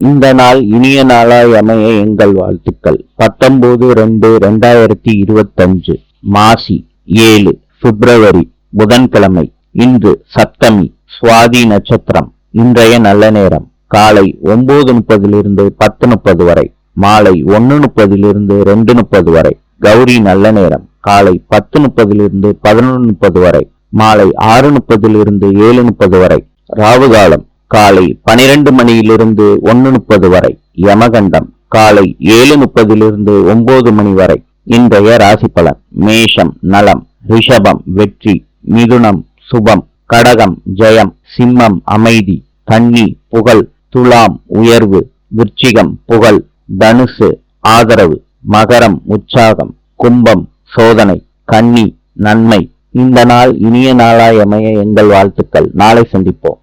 இந்த நாள் இனிய நாளாய் அமைய எங்கள் வாழ்த்துக்கள். பத்தொன்பது ரெண்டு ரெண்டாயிரத்தி இருபத்தஞ்சு மாசி ஏழு பிப்ரவரி புதன்கிழமை இன்று சப்தமி சுவாதி நட்சத்திரம் இன்றைய நல்ல நேரம் காலை ஒன்பது முப்பதிலிருந்து பத்து முப்பது வரை மாலை ஒன்னு முப்பதிலிருந்து ரெண்டு முப்பது வரை கௌரி நல்ல நேரம் காலை பத்து முப்பதிலிருந்து பதினொன்று முப்பது வரை மாலை ஆறு முப்பதிலிருந்து ஏழு முப்பது வரை ராவு காலம் காலை பனிரெண்டு மணியிலிருந்து ஒன்னு முப்பது வரை. யமகண்டம் காலை ஏழு முப்பதிலிருந்து ஒன்பது மணி வரை. இன்றைய ராசி பலன் மேஷம் நலம் ரிஷபம் வெற்றி மிதுனம் சுபம் கடகம் ஜெயம் சிம்மம் அமைதி கன்னி புகழ் துலாம் உயர்வு விருச்சிகம் புகழ் தனுசு ஆதரவு மகரம் உற்சாகம் கும்பம் சோதனை கன்னி நன்மை. இந்த நாள் இனிய நாளாய் அமைய எங்கள் வாழ்த்துக்கள். நாளை சந்திப்போம்.